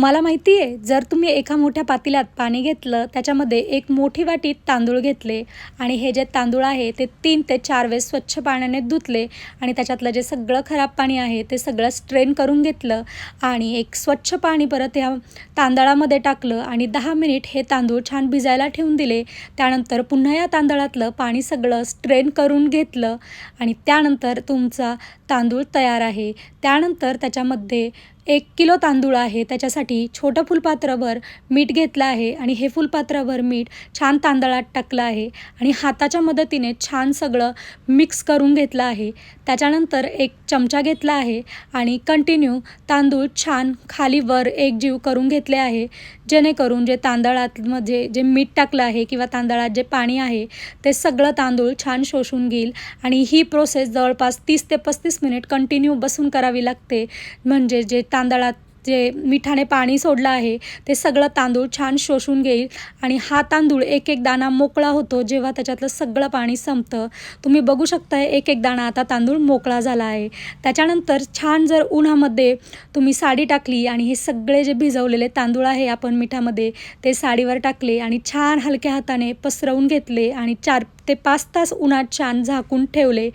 मला माहिती आहे जर तुम्ही एका मोठ्या पातेल्यात पाणी घेतलं त्याच्यामध्ये एक मोठी वाटी तांदूळ घेतले आणि हे जे तांदूळ आहे ते तीन ते चार वेळेस स्वच्छ पाण्याने धुतले आणि त्याच्यातलं जे सगळं खराब पाणी आहे ते सगळं स्ट्रेन करून घेतलं आणि एक स्वच्छ पाणी परत या तांदळामध्ये टाकलं आणि दहा मिनिट हे तांदूळ छान भिजायला ठेवून दिले. त्यानंतर पुन्हा या तांदळातलं पाणी सगळं स्ट्रेन करून घेतलं आणि त्यानंतर तुमचा तांदूळ तयार आहे. त्यानंतर त्याच्यामध्ये एक किलो तांदूळ आहे त्याच्यासाठी छोटं फुलपात्रावर मीठ घेतलं आहे आणि हे फुलपात्रावर मीठ छान तांदळात टाकलं आहे आणि हाताच्या मदतीने छान सगळं मिक्स करून घेतलं आहे. त्याच्यानंतर एक चमचा घेतला आहे आणि कंटिन्यू तांदूळ छान खाली वर एकजीव करून घेतले आहे. जेणेकरून जे तांदळातमध्ये जे मीठ टाकलं आहे किंवा तांदळात जे पाणी आहे ते सगळं तांदूळ छान शोषून घेईल आणि ही प्रोसेस जवळपास तीस ते पस्तीस मिनिट कंटिन्यू बसून करावी लागते. म्हणजे जे तांदळात जे मिठाने पाणी सोडलं आहे ते सगळं तांदूळ छान शोषून घेईल आणि हा तांदूळ एक एक दाणा मोकळा होतो जेव्हा त्याच्यातलं सगळं पाणी संपतं. तुम्ही बघू शकताय एक एक दाणा आता तांदूळ मोकळा झाला आहे. त्याच्यानंतर छान जर उन्हामध्ये तुम्ही साडी टाकली आणि हे सगळे जे भिजवलेले तांदूळ आहे आपण मिठामध्ये ते साडीवर टाकले आणि छान हलक्या हाताने पसरवून घेतले आणि चार ते पाच तास उन्हात छान झाकून ठेवले.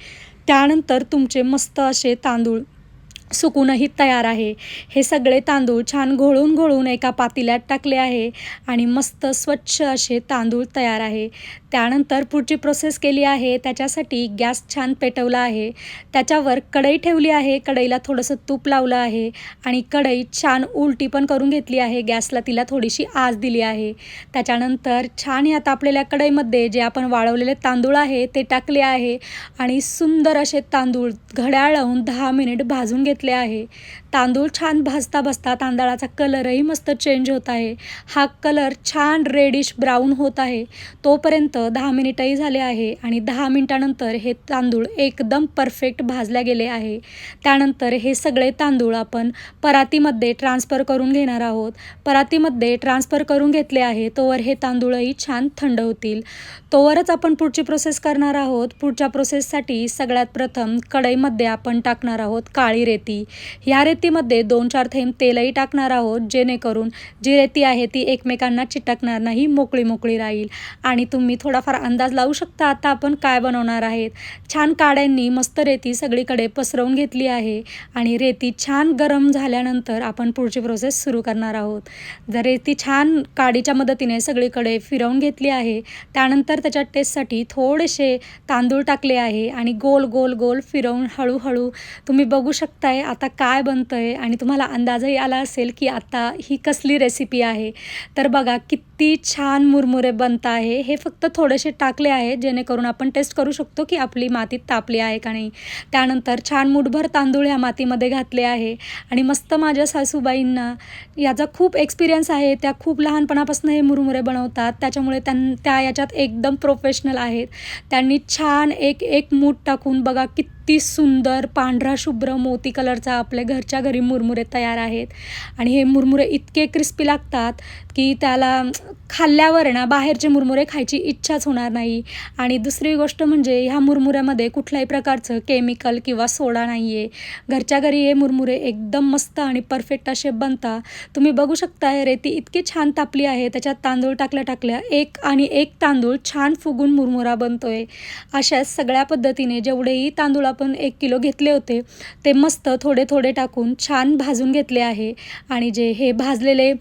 त्यानंतर तुमचे मस्त असे तांदूळ सुकूनही तयार आहे. हे सगळे तांदूळ छान घोळून घोळून एका पातेल्यात टाकले आहे आणि मस्त स्वच्छ असे तांदूळ तयार आहे. त्यानंतर पुढची प्रोसेस केली आहे. त्याच्यासाठी गॅस छान पेटवला आहे. त्याच्यावर कढई ठेवली आहे. कढईला थोडंसं तूप लावलं आहे आणि कढई छान उलटी पण करून घेतली आहे. गॅसला तिला थोडीशी आज दिली आहे. त्याच्यानंतर छान ह्या तापलेल्या कढईमध्ये जे आपण वाळवलेले तांदूळ आहे ते टाकले आहे आणि सुंदर असे तांदूळ घड्याळ लावून दहा मिनिट भाजून घेतले आहे. तांदूळ छान भाजता भाजता तांदळाचा कलरही मस्त चेंज होत आहे. हा कलर छान रेडिश ब्राऊन होत आहे. तोपर्यंत दहा मिनिटही झाले आहे आणि दहा मिनिटानंतर हे तांदूळ एकदम परफेक्ट भाजल्या गेले आहे. त्यानंतर हे सगळे तांदूळ आपण परातीमध्ये ट्रान्सफर करून घेणार आहोत. परातीमध्ये ट्रान्सफर करून घेतले आहे तोवर हे तांदूळही छान थंड होतील. तोवरच आपण पुढची प्रोसेस करणार आहोत. पुढच्या प्रोसेससाठी सगळ्यात प्रथम कढईमध्ये आपण टाकणार आहोत काळी रेती. ह्या रेतीमध्ये दोन चार थेंब तेलही टाकणार आहोत जेणेकरून जी रेती आहे ती एकमेकांना चिटकणार नाही मोकळी मोकळी राहील. आणि तुम्ही थोडाफार अंदाज लावू शकता आता आपण काय बनवणार आहेत. छान काड्यांनी मस्त रेती सगळीकडे पसरवून घेतली आहे आणि रेती छान गरम झाल्यानंतर आपण पुढची प्रोसेस सुरू करणार आहोत. जर रेती छान काडीच्या मदतीने सगळीकडे फिरवून घेतली आहे त्यानंतर त्याच्या टेस्टसाठी थोडेसे तांदूळ टाकले आहे आणि गोल गोल गोल फिरवून हळूहळू तुम्ही बघू शकताय आता काय बनतं आहे आणि तुम्हाला अंदाजही आला असेल की आत्ता ही कसली रेसिपी आहे. तर बघा किती किती छान मुरमुरे बनत आहे. हे फक्त थोडेसे टाकले आहे जेणेकरून आपण टेस्ट करू शकतो की आपली मातीत तापली आहे का नाही. त्यानंतर छान मुठभर तांदूळ ह्या मातीमध्ये घातले आहे. आणि मस्त माझ्या सासूबाईंना याचा खूप एक्सपिरियन्स आहे. त्या खूप लहानपणापासून हे मुरमुरे बनवतात. त्याच्यामुळे त्यां त्या याच्यात एकदम प्रोफेशनल आहेत. त्यांनी छान एक एक मूठ टाकून बघा किती सुंदर पांढरा शुभ्र मोती कलरचा आपल्या घरच्या घरी मुरमुरे तयार आहेत. आणि हे मुरमुरे इतके क्रिस्पी लागतात. की त्याला खाल्ल्यावर ना बाहेरचे मुरमुरे खायची इच्छाच होणार नाही. आणि दुसरी गोष्ट म्हणजे ह्या मुरमुऱ्यामध्ये कुठल्याही प्रकारचं केमिकल किंवा सोडा नाही आहे घरच्या घरी हे मुरमुरे एकदम मस्त आणि परफेक्ट असे बनता तुम्ही बघू शकता रेती इतकी छान तापली आहे त्याच्यात तांदूळ टाकल्या टाकल्या एक आणि एक तांदूळ छान फुगून मुरमुरा बनतो आहे अशाच सगळ्या पद्धतीने जेवढेही तांदूळ आपण एक किलो घेतले होते ते मस्त थोडे थोडे टाकून छान भाजून घेतले आहे. आणि जे हे भाजलेले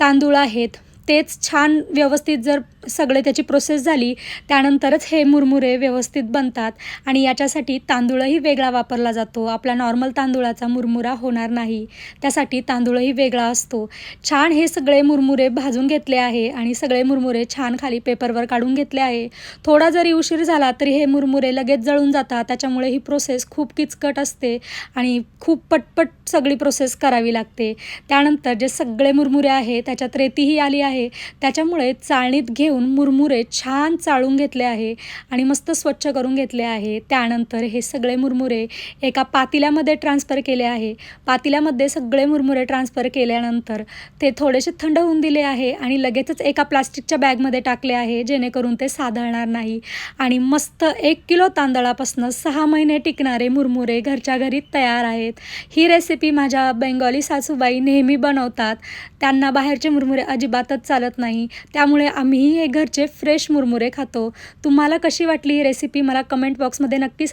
तांदूळ आहेत तेच छान व्यवस्थित जर सगळे त्याची प्रोसेस झाली त्यानंतरच हे मुरमुरे व्यवस्थित बनतात आणि याच्यासाठी तांदूळही वेगळा वापरला जातो. आपला नॉर्मल तांदूळाचा मुरमुरा होणार नाही. त्यासाठी तांदूळही वेगळा असतो. छान हे सगळे मुरमुरे भाजून घेतले आहे आणि सगळे मुरमुरे छान खाली पेपरवर काढून घेतले आहे. थोडा जरी उशीर झाला तरी हे मुरमुरे लगेच जळून जातात. त्याच्यामुळे ही प्रोसेस खूप किचकट असते आणि खूप पटपट सगळी प्रोसेस करावी लागते. त्यानंतर जे सगळे मुरमुरे आहे त्याच्यात रेतीही आली आहे. त्याच्यामुळे चाळणीत घेऊन घेऊन मुरमुरे छान चाळून घेतले आहे आणि मस्त स्वच्छ करून घेतले आहे. त्यानंतर हे सगळे मुरमुरे एका पातेल्यामध्ये ट्रान्सफर केले आहे. पातेल्यामध्ये सगळे मुरमुरे ट्रान्सफर केल्यानंतर ते थोडेसे थंड होऊन दिले आहे आणि लगेचच एका प्लास्टिकच्या बॅगमध्ये टाकले आहे जेणेकरून ते साधळणार नाही. आणि मस्त एक किलो तांदळापासून सहा महिने टिकणारे मुरमुरे घरच्या घरी तयार आहेत. ही रेसिपी माझ्या बेंगॉली सासूबाई नेहमी बनवतात. त्यांना बाहेरचे मुरमुरे अजिबातच चालत नाही. त्यामुळे आम्ही हे घरचे फ्रेश मुरमुरे खातो. तुम्हाला कशी वाटली ही रेसिपी मला कमेंट बॉक्समध्ये नक्की